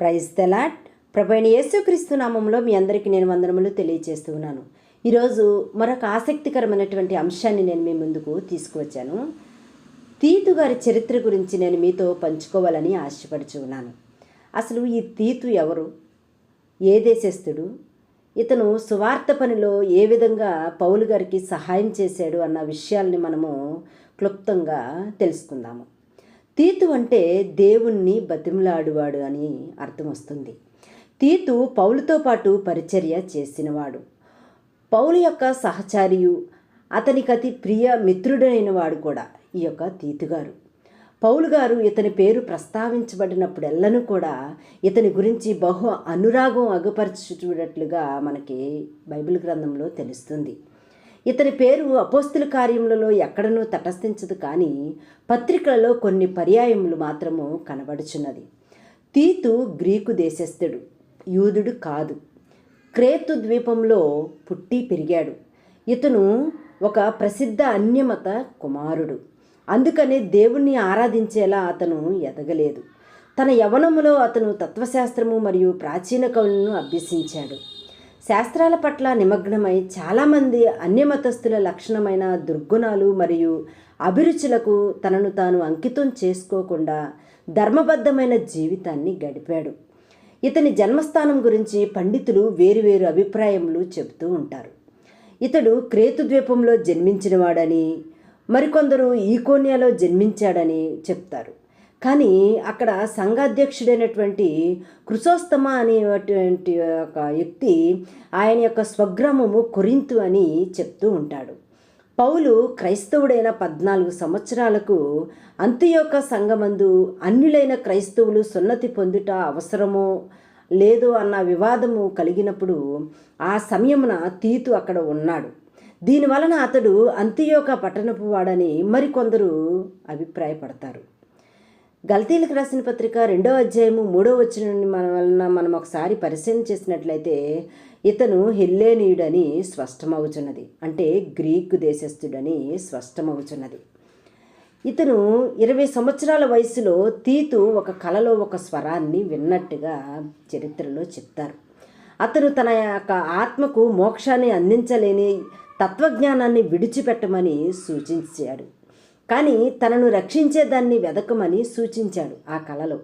Praise తెలాట్ ప్రభైన యేసుక్రీస్తు నామంలో మీ అందరికీ నేను వందనములు తెలియజేస్తూ ఉన్నాను ఈరోజు మరొక ఆసక్తికరమైనటువంటి అంశాన్ని నేను మీ ముందుకు తీసుకువచ్చాను. తీతు గారి చరిత్ర గురించి నేను మీతో పంచుకోవాలని ఆశపడుచు ఉన్నాను. అసలు ఈ తీతు ఎవరు? ఏ దేశస్థుడు? ఇతను సువార్త పనిలో ఏ విధంగా పౌలు గారికి సహాయం చేశాడు అన్న విషయాల్ని మనము క్లుప్తంగా తెలుసుకుందాము. తీతు అంటే దేవుణ్ణి బతిమలాడువాడు అని అర్థం వస్తుంది. తీతు పౌలుతో పాటు పరిచర్య చేసినవాడు. పౌలు యొక్క సహచారియు అతనికి అతి ప్రియ మిత్రుడైన వాడు కూడా ఈ యొక్క తీతుగారు. పౌలు గారు ఇతని పేరు ప్రస్తావించబడినప్పుడెల్లను కూడా ఇతని గురించి బహు అనురాగం అగుపరచుటట్లుగా మనకి బైబిల్ గ్రంథంలో తెలుస్తుంది. ఇతని పేరు అపోస్తుల కార్యములలో ఎక్కడనూ తటస్థించదు కానీ పత్రికలలో కొన్ని పర్యాయములు మాత్రము కనబడుచున్నది. తీతు గ్రీకు దేశస్థుడు యూదుడు కాదు. క్రేతు ద్వీపంలో పుట్టి పెరిగాడు. ఇతను ఒక ప్రసిద్ధ అన్యమత కుమారుడు. అందుకనే దేవుణ్ణి ఆరాధించేలా అతను ఎదగలేదు. తన యవనములో అతను తత్వశాస్త్రము మరియు ప్రాచీన కవులను అభ్యసించాడు. శాస్త్రాల పట్ల నిమగ్నమై చాలామంది అన్యమతస్థుల లక్షణమైన దుర్గుణాలు మరియు అభిరుచులకు తనను తాను అంకితం చేసుకోకుండా ధర్మబద్ధమైన జీవితాన్ని గడిపాడు. ఇతని జన్మస్థానం గురించి పండితులు వేరువేరు అభిప్రాయములు చెబుతూ ఉంటారు. ఇతడు క్రేతు ద్వీపంలో జన్మించినవాడని మరికొందరు ఈకోన్యాలో జన్మించాడని చెప్తారు. కానీ అక్కడ సంఘాధ్యక్షుడైనటువంటి కృసోస్తమ అనేటువంటి ఒక వ్యక్తి ఆయన యొక్క స్వగ్రామము కొరింతు అని చెప్తూ ఉంటాడు. పౌలు క్రైస్తవుడైన పద్నాలుగు సంవత్సరాలకు అంత్యొక్క సంఘమందు అన్యులైన క్రైస్తవులు సున్నతి పొందుట అవసరమో లేదో అన్న వివాదము కలిగినప్పుడు ఆ సమయమున తీతు అక్కడ ఉన్నాడు. దీనివలన అతడు అంత్యోక పట్టణపు వాడని మరికొందరు అభిప్రాయపడతారు. గల్తీలకు రాసిన పత్రిక రెండో అధ్యాయము మూడో వచ్చిన మన వలన మనం ఒకసారి పరిశీలన చేసినట్లయితే ఇతను హెల్లేనీయుడని స్పష్టమవుచున్నది. అంటే గ్రీకు దేశస్థుడని స్పష్టమవుచున్నది. ఇతను ఇరవై సంవత్సరాల వయసులో తీతు ఒక కలలో ఒక స్వరాన్ని విన్నట్టుగా చరిత్రలో చెప్తారు. అతను తన యొక్క ఆత్మకు మోక్షాన్ని అందించలేని తత్వజ్ఞానాన్ని విడిచిపెట్టమని సూచించాడు. కానీ తనను రక్షించేదాన్ని వెదకమని సూచించాడు ఆ కలలో.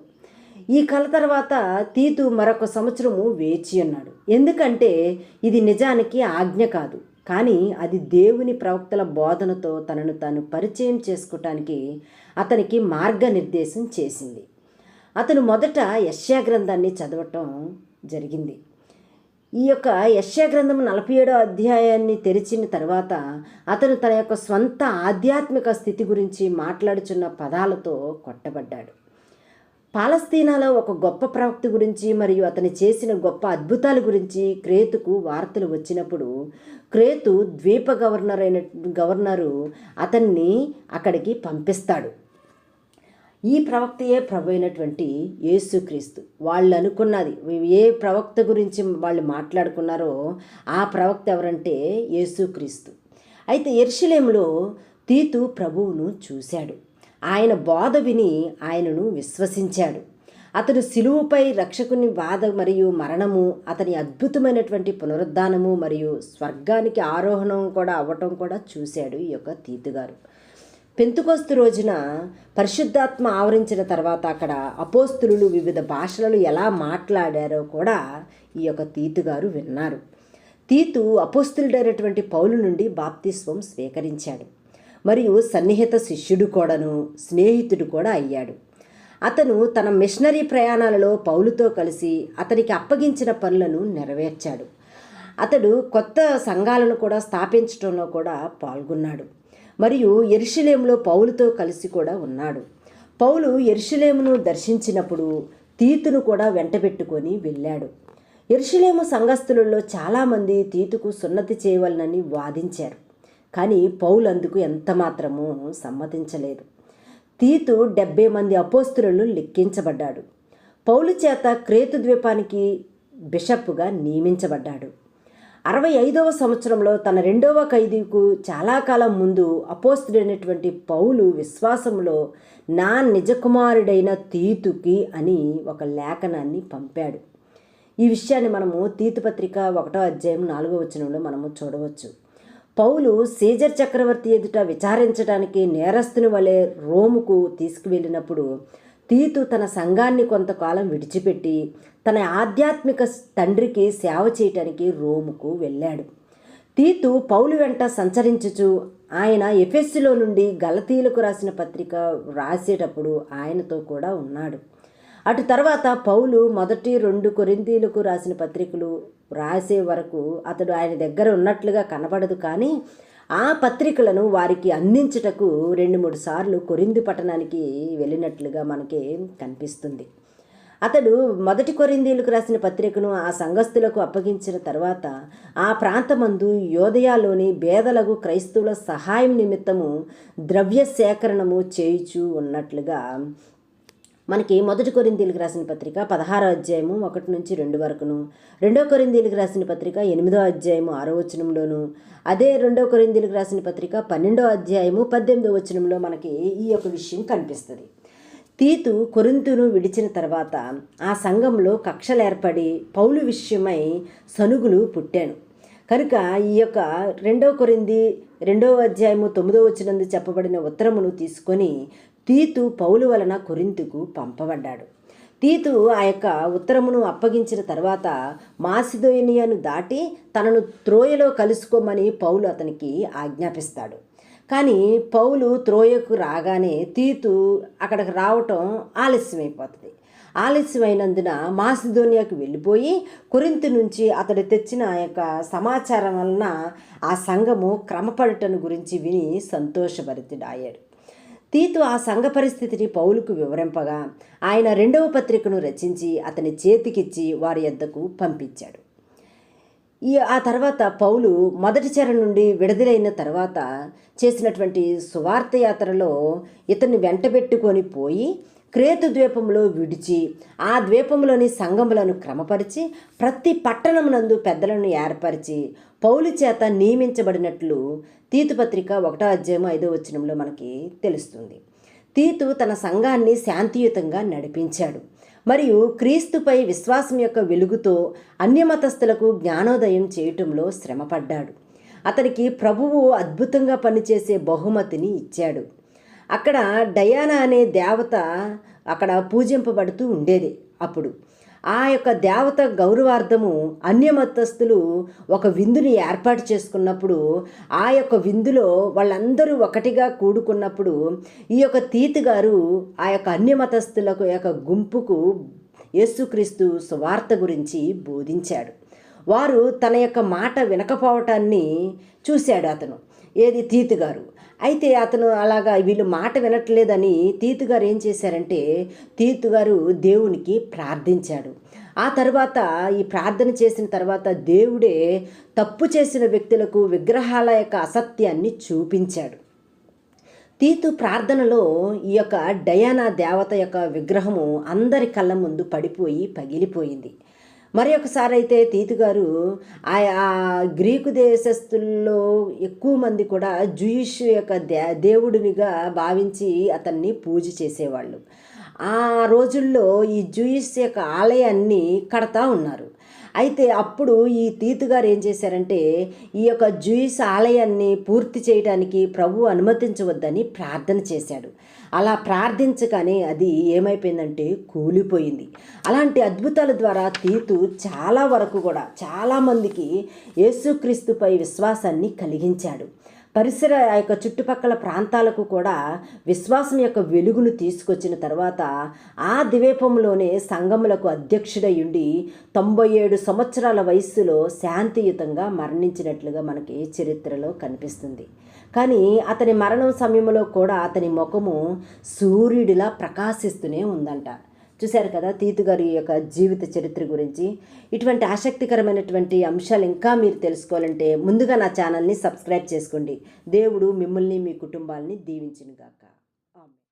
ఈ కళ తర్వాత తీతు మరొక సంవత్సరము వేచి ఉన్నాడు. ఎందుకంటే ఇది నిజానికి ఆజ్ఞ కాదు. కానీ అది దేవుని ప్రవక్తల బోధనతో తనను తాను పరిచయం చేసుకోవటానికి అతనికి మార్గనిర్దేశం చేసింది. అతను మొదట యశ్యా గ్రంథాన్ని చదవటం జరిగింది. ఈ యొక్క యశ్యా గ్రంథం నలభై ఏడో అధ్యాయాన్ని తెరిచిన తర్వాత అతను తన యొక్క స్వంత ఆధ్యాత్మిక స్థితి గురించి మాట్లాడుచున్న పదాలతో కొట్టబడ్డాడు. పాలస్తీనాలో ఒక గొప్ప ప్రవక్త గురించి మరియు అతను చేసిన గొప్ప అద్భుతాల గురించి క్రేతుకు వార్తలు వచ్చినప్పుడు క్రేతు ద్వీప గవర్నర్ అయిన గవర్నరు అతన్ని అక్కడికి పంపిస్తాడు. ఈ ప్రవక్తయే ప్రభు అయినటువంటి యేసుక్రీస్తు వాళ్ళు అనుకున్నది ఏ ప్రవక్త గురించి వాళ్ళు మాట్లాడుకున్నారో ఆ ప్రవక్త ఎవరంటే యేసుక్రీస్తు అయితే ఎర్షలేంలో తీతు ప్రభువును చూశాడు. ఆయన బోధ విని ఆయనను విశ్వసించాడు. అతడు సిలువుపై రక్షకుని బాధ మరియు మరణము అతని అద్భుతమైనటువంటి పునరుద్ధానము మరియు స్వర్గానికి ఆరోహణం కూడా అవ్వటం కూడా చూశాడు ఈ యొక్క తీతుగారు పెంతుకొస్తు రోజున పరిశుద్ధాత్మ ఆవరించిన తర్వాత అక్కడ అపోస్తులు వివిధ భాషలలో ఎలా మాట్లాడారో కూడా ఈ యొక్క తీతు గారు విన్నారు. తీతు అపోస్తులుడైనటువంటి పౌలు నుండి బాప్తిస్వం స్వీకరించాడు. మరియు సన్నిహిత శిష్యుడు కూడాను స్నేహితుడు కూడా అయ్యాడు. అతను తన మిషనరీ ప్రయాణాలలో పౌలుతో కలిసి అతనికి అప్పగించిన పనులను నెరవేర్చాడు. అతడు కొత్త సంఘాలను కూడా స్థాపించడంలో కూడా పాల్గొన్నాడు. మరియు ఎరుషలేములో పౌలుతో కలిసి కూడా ఉన్నాడు. పౌలు ఎరుషలేమును దర్శించినప్పుడు తీతును కూడా వెంటబెట్టుకొని వెళ్ళాడు. ఎరుషలేము సంఘస్థులలో చాలామంది తీతుకు సున్నతి చేయవలనని వాదించారు. కానీ పౌలు అందుకు ఎంత మాత్రమూ సమ్మతించలేదు. తీతు డెబ్బై మంది అపోస్తులను లెక్కించబడ్డాడు. పౌలు చేత క్రేతు ద్వీపానికి బిషప్గా నియమించబడ్డాడు. అరవై ఐదవ సంవత్సరంలో తన రెండవ ఖైదీకు చాలా కాలం ముందు అపోస్తుడైనటువంటి పౌలు విశ్వాసంలో నా నిజకుమారుడైన తీతుకి అని ఒక లేఖనాన్ని పంపాడు. ఈ విషయాన్ని మనము తీతుపత్రిక ఒకటో అధ్యాయం నాలుగో వచనంలో మనము చూడవచ్చు. పౌలు సీజర్ చక్రవర్తి ఎదుట విచారించడానికి నేరస్తుని వలె రోముకు తీసుకువెళ్ళినప్పుడు తీతు తన సంఘాన్ని కొంతకాలం విడిచిపెట్టి తన ఆధ్యాత్మిక తండ్రికి సేవ చేయటానికి రోముకు వెళ్ళాడు. తీతు పౌలు వెంట సంచరించుచు ఆయన ఎఫెస్సులో నుండి గలతీలకు రాసిన పత్రిక రాసేటప్పుడు ఆయనతో కూడా ఉన్నాడు. అటు తర్వాత పౌలు మొదటి రెండు కొరింతీలకు రాసిన పత్రికలు రాసే వరకు అతడు ఆయన దగ్గర ఉన్నట్లుగా కనబడదు కానీ ఆ పత్రికలను వారికి అందించుటకు రెండు మూడు సార్లు కొరింది పట్టణానికి వెళ్ళినట్లుగా మనకి కనిపిస్తుంది. అతడు మొదటి కొరిందీలకు రాసిన పత్రికను ఆ సంఘస్థులకు అప్పగించిన తర్వాత ఆ ప్రాంతమందు యోదయాలోని బేదలకు క్రైస్తవుల సహాయం నిమిత్తము ద్రవ్య సేకరణము చేయుచు ఉన్నట్లుగా మనకి మొదటి కొరిందీలకు రాసిన పత్రిక పదహారో అధ్యాయము ఒకటి నుంచి రెండు వరకును. రెండో కొరిందీలకు రాసిన పత్రిక ఎనిమిదో అధ్యాయము ఆరో వచనంలోను. అదే రెండో కొరిందీలకు రాసిన పత్రిక పన్నెండో అధ్యాయము పద్దెనిమిదో వచనంలో మనకి ఈ యొక్క విషయం కనిపిస్తుంది. తీతు కొరింతును విడిచిన తర్వాత ఆ సంఘంలో కక్షలు ఏర్పడి పౌలు విషయమై సనుగులు పుట్టాను. కనుక ఈ యొక్క రెండవ కొరింది రెండవ అధ్యాయము తొమ్మిదో వచ్చినందు చెప్పబడిన ఉత్తరమును తీసుకొని తీతు పౌలు వలన కొరింతుకు పంపబడ్డాడు. తీతు ఆ యొక్క ఉత్తరమును అప్పగించిన తర్వాత మాసిదోనియాను దాటి తనను త్రోయలో కలుసుకోమని పౌలు అతనికి ఆజ్ఞాపిస్తాడు. కానీ పౌలు త్రోయకు రాగానే తీతు అక్కడికి రావటం ఆలస్యమైపోతుంది. ఆలస్యమైనందున మాసిదోనియాకు వెళ్ళిపోయి కొరింత నుంచి అతడు తెచ్చిన ఆ యొక్క సమాచారం వలన ఆ సంఘము క్రమపడటను గురించి విని సంతోషభరితుడాయాడు. తీతు ఆ సంఘ పరిస్థితిని పౌలుకు వివరింపగా ఆయన రెండవ పత్రికను రచించి అతని చేతికిచ్చి వారి యొద్దకు పంపించాడు. ఈ ఆ తర్వాత పౌలు మొదటి చెర నుండి విడుదలైన తర్వాత చేసినటువంటి సువార్త యాత్రలో ఇతన్ని వెంటబెట్టుకొని పోయి క్రేతు ద్వీపంలో విడిచి ఆ ద్వీపంలోని సంఘములను క్రమపరిచి ప్రతి పట్టణమునందు పెద్దలను ఏర్పరిచి పౌలు చేత నియమించబడినట్లు తీతుపత్రిక ఒకటో అధ్యాయం ఐదో వచనంలో మనకి తెలుస్తుంది. తీతు తన సంఘాన్ని శాంతియుతంగా నడిపించాడు. మరియు క్రీస్తుపై విశ్వాసం యొక్క వెలుగుతో అన్యమతస్థులకు జ్ఞానోదయం చేయటంలో శ్రమపడ్డాడు. అతనికి ప్రభువు అద్భుతంగా పనిచేసే బహుమతిని ఇచ్చాడు. అక్కడ డయానా అనే దేవత అక్కడ పూజింపబడుతూ ఉండేది అప్పుడు. ఆ యొక్క దేవత గౌరవార్థము అన్యమతస్థులు ఒక విందుని ఏర్పాటు చేసుకున్నప్పుడు ఆ యొక్క విందులో వాళ్ళందరూ ఒకటిగా కూడుకున్నప్పుడు ఈ యొక్క తీతి గారు ఆ యొక్క అన్యమతస్థులకు యొక్క గుంపుకు యేసుక్రీస్తు సువార్త గురించి బోధించాడు. వారు తన యొక్క మాట వినకపోవటాన్ని చూశాడు అతను. ఏది తీతి గారు? అయితే అతను అలాగా వీళ్ళు మాట వినట్లేదని తీతుగారు ఏం చేశారంటే తీతుగారు దేవునికి ప్రార్థించాడు. ఆ తర్వాత ఈ ప్రార్థన చేసిన తర్వాత దేవుడే తప్పు చేసిన వ్యక్తులకు విగ్రహాల యొక్క అసత్యాన్ని చూపించాడు. తీతు ప్రార్థనలో ఈ యొక్క డయానా దేవత యొక్క విగ్రహము అందరి కళ్ళ ముందు పడిపోయి పగిలిపోయింది. మరి ఒకసారి అయితే తీతుగారు ఆ గ్రీకు దేశస్తుల్లో ఎక్కువ మంది కూడా జూయిష్ యొక్క దే దేవుడినిగా భావించి అతన్ని పూజ చేసేవాళ్ళు. ఆ రోజుల్లో ఈ జూయిస్ యొక్క ఆలయాన్ని కడతా ఉన్నారు. అయితే అప్పుడు ఈ తీతు గారు ఏం చేశారంటే ఈ యొక్క జూయిస్ ఆలయాన్ని పూర్తి చేయడానికి ప్రభు అనుమతించవద్దని ప్రార్థన చేశాడు. అలా ప్రార్థించగానే అది ఏమైపోయిందంటే కూలిపోయింది. అలాంటి అద్భుతాల ద్వారా తీతు చాలా వరకు కూడా చాలామందికి యేసుక్రీస్తుపై విశ్వాసాన్ని కలిగించాడు. పరిసర ఆ యొక్క చుట్టుపక్కల ప్రాంతాలకు కూడా విశ్వాసం యొక్క వెలుగును తీసుకొచ్చిన తర్వాత ఆ ద్వీపంలోనే సంఘములకు అధ్యక్షుడయుండి తొంభై ఏడు సంవత్సరాల వయస్సులో శాంతియుతంగా మరణించినట్లుగా మనకి చరిత్రలో కనిపిస్తుంది. కానీ అతని మరణం సమయంలో కూడా అతని ముఖము సూర్యుడిలా ప్రకాశిస్తూనే ఉందంట. చూశారు కదా తీతు గారి యొక్క జీవిత చరిత్ర గురించి. ఇటువంటి ఆసక్తికరమైనటువంటి అంశాలు ఇంకా మీరు తెలుసుకోవాలంటే ముందుగా నా ఛానల్ని సబ్స్క్రైబ్ చేసుకోండి. దేవుడు మిమ్మల్ని మీ కుటుంబాలని దీవించినగాక.